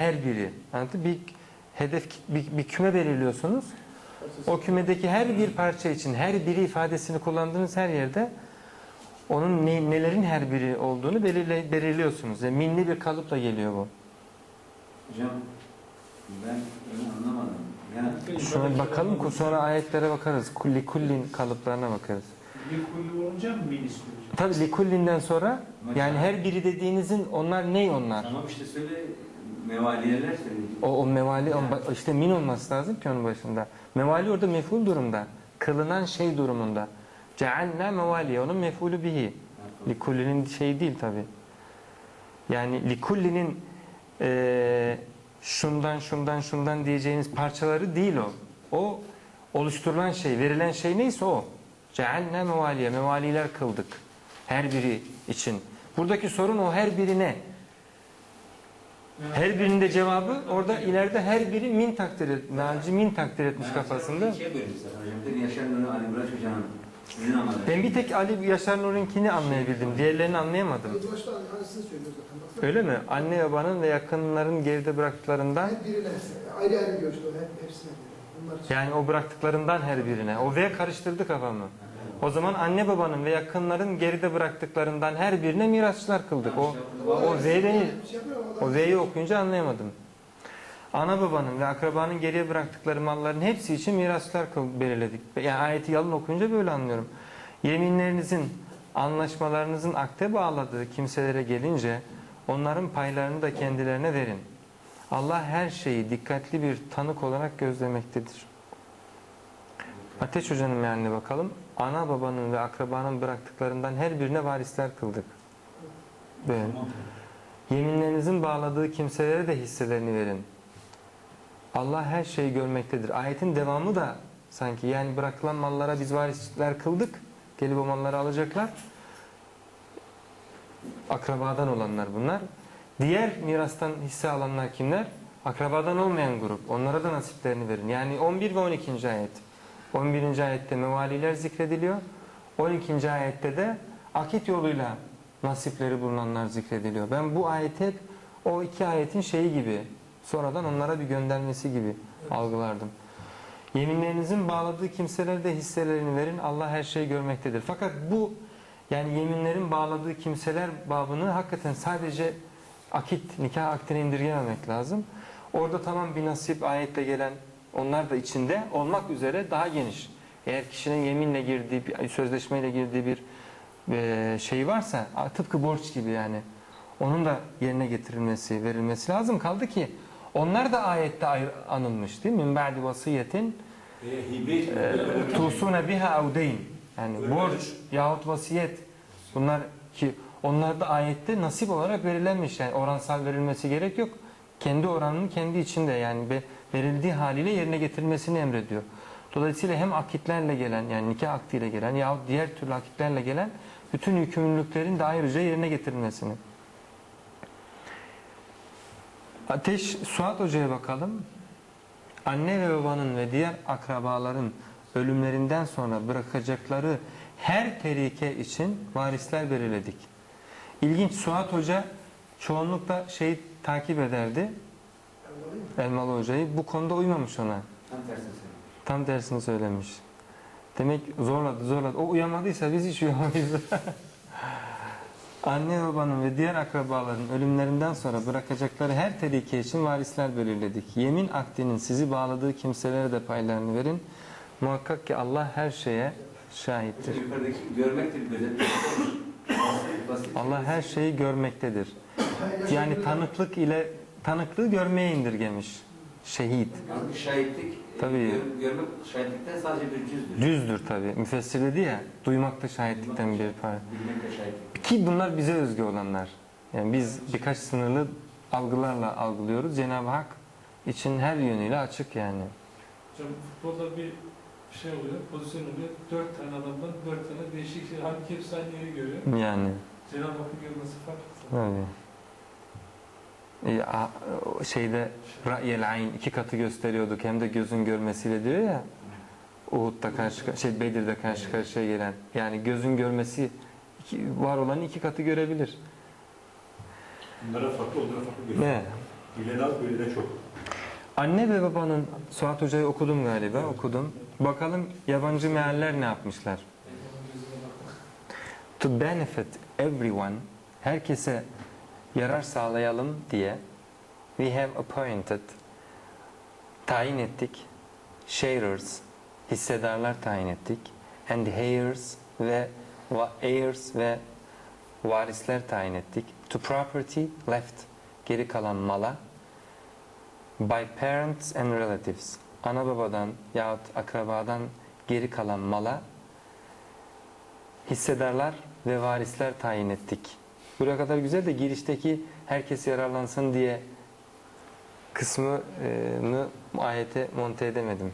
her biri. Anladın? Bir hedef bir, bir küme belirliyorsunuz. O kümedeki her bir parça için her biri ifadesini kullandığınız her yerde onun ne- nelerin her biri olduğunu belirle, belirliyorsunuz. Yani minli bir kalıpla geliyor bu. Hocam ben onu anlamadım. Yani Şuna bakalım sonra ayetlere bakarız. Kulli kullin kalıplarına bakarız. Bir kulli olunca mı min istiyor? Tabi likullinden sonra yani her biri dediğinizin onlar ne onlar? tamam işte söyle mevaliyeler söyle. O, o mevali o- işte min olması lazım ki onun başında. Mevali orada meful durumda. Kılınan şey durumunda. Cealna mevali onun mefulü bihi. Likullinin şeyi değil tabi. Yani likullinin eee şundan şundan şundan diyeceğiniz parçaları değil o. O oluşturulan şey, verilen şey neyse o. Cealna mevaliye, mevaliler kıldık. Her biri için. Buradaki sorun o her birine. Her birinin de cevabı orada ileride her biri min takdir et, Naci min takdir etmiş kafasında. Ben bir tek Ali Yaşar Nur'unkini anlayabildim. Diğerlerini anlayamadım. Öyle mi? Anne babanın ve yakınların geride bıraktıklarından Hep birine, ayrı ayrı hep, hepsine. Yani o bıraktıklarından her birine. O ve karıştırdı kafamı. O zaman anne babanın ve yakınların geride bıraktıklarından her birine mirasçılar kıldık. O o V ama o V'yi okuyunca anlayamadım. Ana babanın ve akrabanın geriye bıraktıkları malların hepsi için mirasçılar kıl- belirledik. Yani ayeti yalın okuyunca böyle anlıyorum. Yeminlerinizin, anlaşmalarınızın akte bağladığı kimselere gelince onların paylarını da kendilerine verin. Allah her şeyi dikkatli bir tanık olarak gözlemektedir. Ateş Hoca'nın mealine bakalım. Ana babanın ve akrabanın bıraktıklarından her birine varisler kıldık. Böyle. Yeminlerinizin bağladığı kimselere de hisselerini verin. Allah her şeyi görmektedir. Ayetin devamı da sanki yani bırakılan mallara biz varisler kıldık. Gelip o malları alacaklar. Akrabadan olanlar bunlar. Diğer mirastan hisse alanlar kimler? Akrabadan olmayan grup. Onlara da nasiplerini verin. Yani 11 ve 12. ayet. 11. ayette mevaliler zikrediliyor. 12. ayette de akit yoluyla nasipleri bulunanlar zikrediliyor. Ben bu ayeti hep o iki ayetin şeyi gibi sonradan onlara bir göndermesi gibi algılardım. Yeminlerinizin bağladığı kimselere de hisselerini verin. Allah her şeyi görmektedir. Fakat bu yani yeminlerin bağladığı kimseler babını hakikaten sadece akit, nikah aktine indirgememek lazım. Orada tamam bir nasip ayetle gelen onlar da içinde olmak üzere daha geniş. Eğer kişinin yeminle girdiği, bir sözleşmeyle girdiği bir e, şey varsa tıpkı borç gibi yani onun da yerine getirilmesi, verilmesi lazım. Kaldı ki onlar da ayette anılmış değil mi? Min ba'di vasiyetin e, tusuna biha evdeyn. Yani borç yahut vasiyet bunlar ki onlar da ayette nasip olarak verilenmiş. Yani oransal verilmesi gerek yok. Kendi oranının kendi içinde yani ve verildiği haliyle yerine getirilmesini emrediyor. Dolayısıyla hem akitlerle gelen yani nikah akdiyle gelen yahut diğer türlü akitlerle gelen bütün yükümlülüklerin de ayrıca yerine getirilmesini. Ateş Suat Hoca'ya bakalım. Anne ve babanın ve diğer akrabaların ölümlerinden sonra bırakacakları her terike için varisler belirledik. İlginç Suat Hoca çoğunlukla şeyi takip ederdi. Elmalı Hoca'yı. Bu konuda uymamış ona. Tam tersini söyle. Tam tersini söylemiş. Demek zorladı zorladı. O uyamadıysa biz hiç uyamayız. Anne babanın ve diğer akrabaların ölümlerinden sonra bırakacakları her tehlike için varisler belirledik. Yemin akdinin sizi bağladığı kimselere de paylarını verin. Muhakkak ki Allah her şeye şahittir. Yukarıdaki görmektir gözetmek. Allah her şeyi görmektedir. Yani tanıklık ile tanıklığı görmeye indirgemiş. Şehit. Yani şahitlik, Tabii. gör- görmek şahitlikten sadece bir cüzdür. Düzdür tabi. Müfessir dedi ya, duymak da şahitlikten bir de şahitlik. Ki bunlar bize özgü olanlar. Yani biz birkaç sınırlı algılarla algılıyoruz. Cenab-ı Hak için her yönüyle açık yani. Hocam futbolda bir şey oluyor, pozisyon oluyor. Dört tane adamdan dört tane değişik şey. Halbuki hepsi aynı yeri görüyor. Yani Cenab-ı Hakk'ın görmesi farklı. öyle. E, a- o şeyde ra'yel ayn iki katı gösteriyorduk hem de gözün görmesiyle diyor ya Uhud'da karşı şey Bedir'de karşı karşıya gelen yani gözün görmesi iki, var olanı iki katı görebilir. Bunlara farklı, onlara farklı görüyor. Ne? Bilen az, bilene çok. Anne ve babanın Suat Hoca'yı okudum galiba okudum. Bakalım yabancı mealler ne yapmışlar? To benefit everyone herkese yarar sağlayalım diye we have appointed tayin ettik sharers hissedarlar tayin ettik and heirs ve heirs ve varisler tayin ettik. To property left geri kalan mala. By parents and relatives ana babadan yahut akrabadan geri kalan mala. Hissedarlar ve varisler tayin ettik. Buraya kadar güzel de girişteki herkes yararlansın diye kısmını ayete monte edemedim.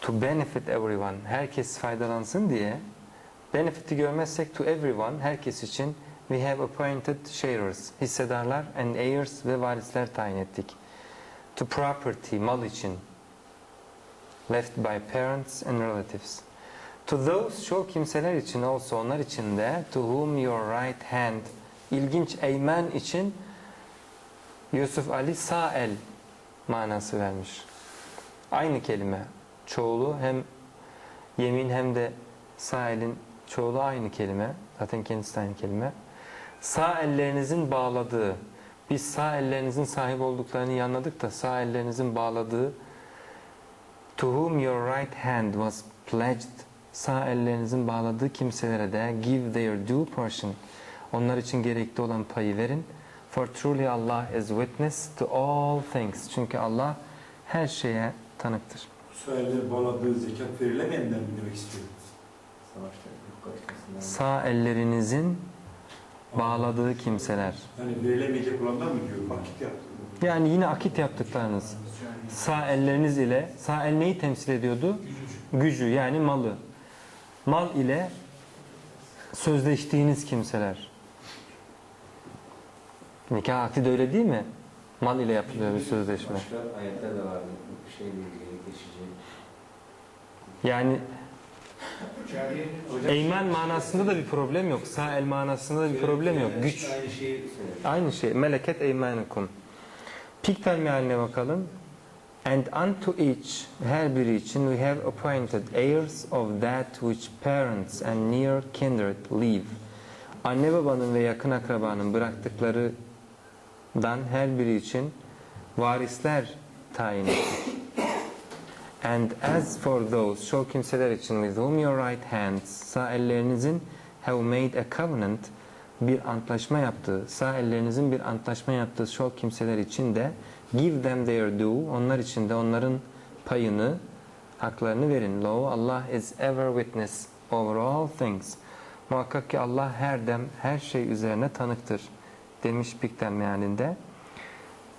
To benefit everyone, herkes faydalansın diye benefit'i görmezsek to everyone, herkes için we have appointed sharers, hissedarlar and heirs ve varisler tayin ettik. To property, mal için left by parents and relatives. To those şu kimseler için olsa onlar için de to whom your right hand ilginç eymen için Yusuf Ali sağ el manası vermiş. Aynı kelime. Çoğulu hem yemin hem de sağ elin çoğulu aynı kelime. Zaten kendisi aynı kelime. Sağ ellerinizin bağladığı. Biz sağ ellerinizin sahip olduklarını anladık da sağ ellerinizin bağladığı To whom your right hand was pledged sağ ellerinizin bağladığı kimselere de give their due portion onlar için gerekli olan payı verin for truly Allah is witness to all things çünkü Allah her şeye tanıktır. Bu sayede bağladığı zekat verilemeyenler mi demek istiyor? Savaşta yok kaçmasından. Sağ ellerinizin bağladığı kimseler. Yani verilemeyecek olanlar mı diyor? Vakit yaptı. Yani yine akit yaptıklarınız. Sağ elleriniz ile sağ el neyi temsil ediyordu? Gücü yani malı. Mal ile sözleştiğiniz kimseler. Nikah akdi de öyle değil mi? Mal ile yapılıyor bir sözleşme. Başka ayetler de vardı. Bu şeyle ilgili geçici. Yani eymen manasında da bir problem yok. Sağ el manasında da bir problem yok. Güç. Aynı şey. Meleket eymanukum. Piktel mealine bakalım. And unto each, her biri için we have appointed heirs of that which parents and near kindred leave. Anne babanın ve yakın akrabanın bıraktıklarından her biri için varisler tayin ettik. And as for those, şu kimseler için with whom your right hands, sağ ellerinizin have made a covenant, bir antlaşma yaptığı, sağ ellerinizin bir antlaşma yaptığı şu kimseler için de give them their due, onlar için de onların payını, haklarını verin. Lo, Allah is ever witness over all things. Muhakkak ki Allah her dem, her şey üzerine tanıktır demiş Pikten mealinde.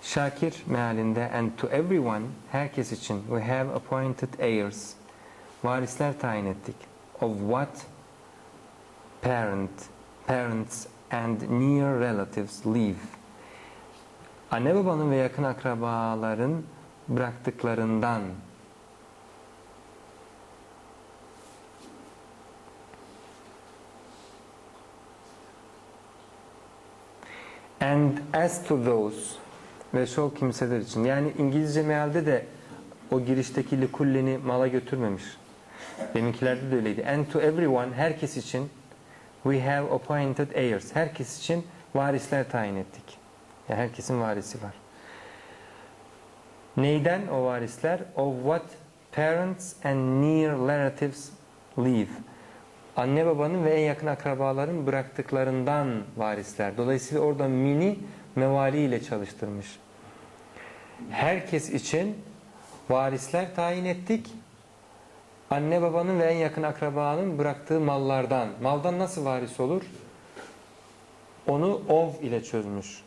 Şakir mealinde and to everyone herkes için we have appointed heirs varisler tayin ettik of what parent parents and near relatives leave anne babanın ve yakın akrabaların bıraktıklarından and as to those ve şu kimseler için. Yani İngilizce mealde de o girişteki likulleni mala götürmemiş. Deminkilerde de öyleydi. And to everyone, herkes için we have appointed heirs. Herkes için varisler tayin ettik. Yani herkesin varisi var. Neyden o varisler? Of what parents and near relatives leave. Anne babanın ve en yakın akrabaların bıraktıklarından varisler. Dolayısıyla orada mini mevali ile çalıştırmış. Herkes için varisler tayin ettik. Anne babanın ve en yakın akrabanın bıraktığı mallardan. Maldan nasıl varis olur? Onu ov ile çözmüş.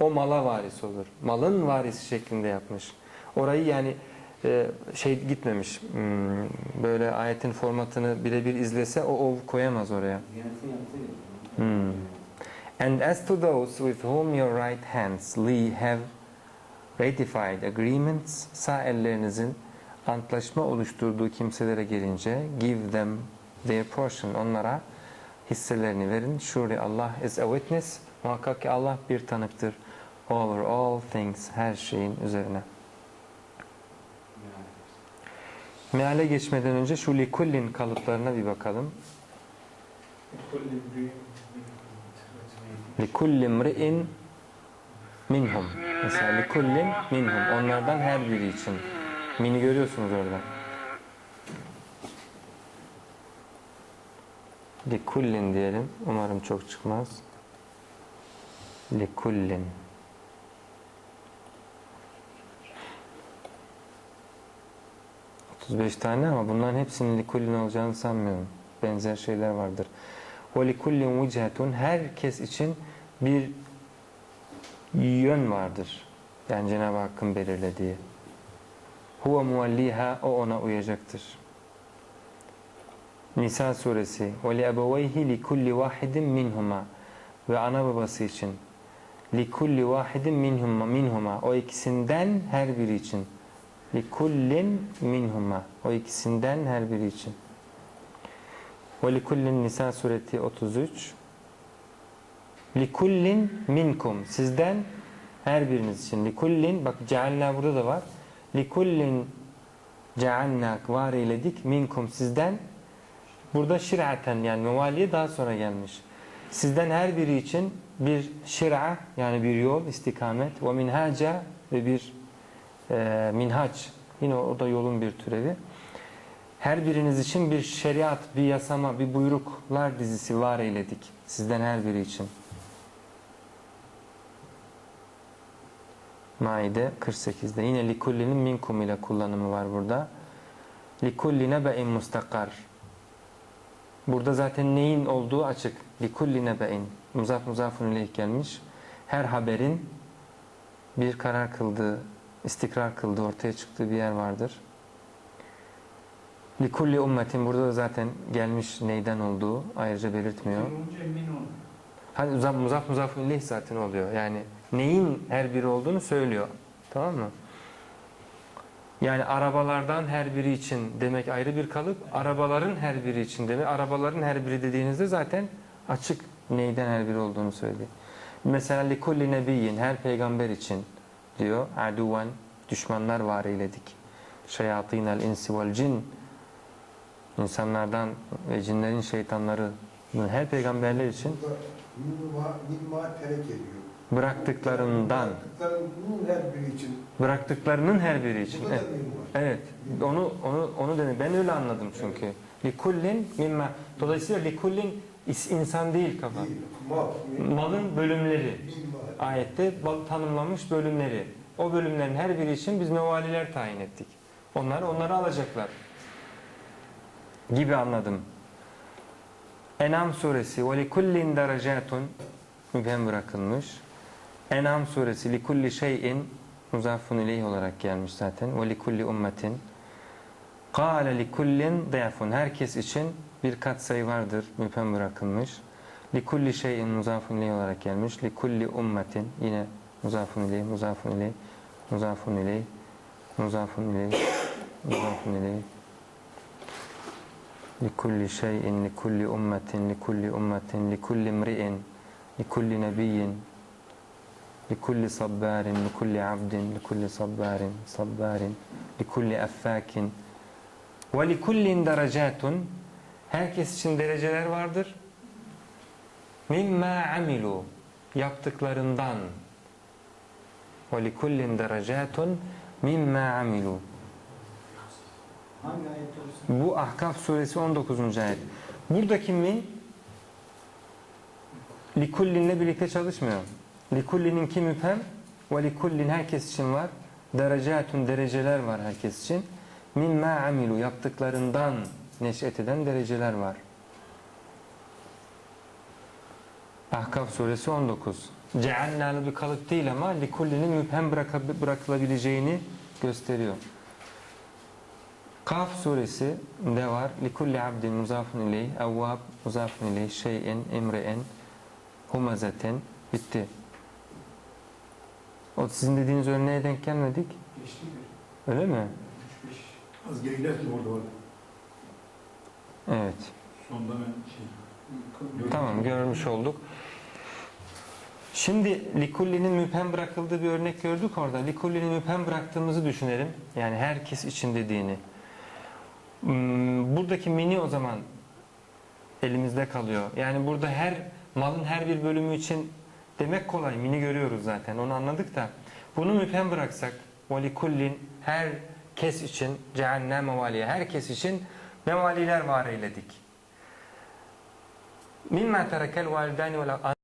O mala varis olur. Malın varisi şeklinde yapmış. Orayı yani e, şey gitmemiş. Hmm, Böyle ayetin formatını birebir izlese o ov koyamaz oraya. Hmm. And as to those with whom your right hands Lee have ratified agreements, sağ ellerinizin antlaşma oluşturduğu kimselere gelince give them their portion, onlara hisselerini verin. Surely Allah is a witness, muhakkak ki Allah bir tanıktır. Over all things her şeyin üzerine. Meale geçmeden önce şu likullin kalıplarına bir bakalım. Likulli mri'in minhum. Mesela likullin minhum. Onlardan her biri için. Mini görüyorsunuz orada. Likullin diyelim. Umarım çok çıkmaz. Likullin. ...35 tane ama bunların hepsinin likullin olacağını sanmıyorum. Benzer şeyler vardır. O likullin vüchetun herkes için bir yön vardır. Yani Cenab-ı Hakk'ın belirlediği. Huve muvalliha o ona uyacaktır. Nisa suresi ve li ebeveyhi li kulli ve ana babası için li kulli vahidin minhuma o ikisinden her biri için li kullin minhuma o ikisinden her biri için. ve li kullin Nisa sureti 33 li kullin minkum sizden her biriniz için. li kullin bak cealna burada da var. li kullin cealnak var eyledik. minkum sizden Burada şir'aten yani mevaliye daha sonra gelmiş. Sizden her biri için bir şir'a yani bir yol, istikamet. ve minhaca ve bir e, minhaç. Yine o da yolun bir türevi. Her biriniz için bir şeriat, bir yasama, bir buyruklar dizisi var eyledik. Sizden her biri için. Maide 48'de. Yine likullinin minkum ile kullanımı var burada. Likulli nebe'in mustakar. Burada zaten neyin olduğu açık. Likulli nebe'in. Muzaf muzafun ileyh gelmiş. Her haberin bir karar kıldığı, istikrar kıldığı, ortaya çıktığı bir yer vardır. Likulli ummetin burada da zaten gelmiş neyden olduğu ayrıca belirtmiyor. Hani muzaf muzaf muzafun ileyh zaten oluyor. Yani neyin her biri olduğunu söylüyor. Tamam mı? Yani arabalardan her biri için demek ayrı bir kalıp, arabaların her biri için demek. Arabaların her biri dediğinizde zaten açık neyden her biri olduğunu söylüyor. Mesela likulli nebiyyin her peygamber için diyor. Aduven düşmanlar var eyledik. Şeyatinel insi vel cin insanlardan ve cinlerin şeytanları her peygamberler için bıraktıklarından Bıraktıklarının her biri için. Evet. Evet. Onu onu onu demek. Ben öyle anladım çünkü. Likullin mimma. Dolayısıyla likullin insan değil kafa. Malın bölümleri. Ayette tanımlanmış bölümleri. O bölümlerin her biri için biz mevaliler tayin ettik. Onlar onları alacaklar. Gibi anladım. Enam suresi likullin derecatun mübhem bırakılmış. Enam suresi likulli şeyin muzafun ileyh olarak gelmiş zaten. Ve likulli ummetin Kâle likullin dayafun. Herkes için bir katsayı vardır. Müphem bırakılmış. Likulli şeyin muzafun ileyh olarak gelmiş. Likulli ummetin. Yine muzafun ileyh, muzafun ileyh, muzafun ileyh, muzafun ileyh, muzafun ileyh. Likulli şeyin, likulli ummetin, likulli ummetin, likulli mri'in, likulli nebiyyin, likulli sabbarin, likulli abdin, likulli sabbarin, sabbarin, likulli effakin, ve likullin derecatun herkes için dereceler vardır. Mimma amilu yaptıklarından. Ve likullin derecatun mimma amilu. Bu Ahkaf suresi 19. ayet. Buradaki min likullinle birlikte çalışmıyor. Likullinin ki müphem ve likullin herkes için var. Derecatun dereceler var herkes için. Mimma amilu yaptıklarından neş'et eden dereceler var. Ahkaf suresi 19. Cealnalı bir kalıp değil ama likullinin müphem bırakılabileceğini gösteriyor. Kaf suresi de var. Likulli abdin muzafun ileyh, evvab muzafun ileyh, şeyin, imre'en, humazaten. Bitti. O sizin dediğiniz örneğe denk gelmedik. Geçti mi? Öyle mi? Az gerilerken orada var. Evet. Sonda ben şey... Tamam görmüş olduk. Şimdi likullinin müphem bırakıldığı bir örnek gördük orada. Likullinin müphem bıraktığımızı düşünelim. Yani herkes için dediğini. Hmm, Buradaki mini o zaman elimizde kalıyor. Yani burada her malın her bir bölümü için demek kolay. Mini görüyoruz zaten. Onu anladık da. Bunu müphem bıraksak ve likullin her kes için cehennem mevaliye herkes için mevaliler var eyledik. Mimma terekel validani ve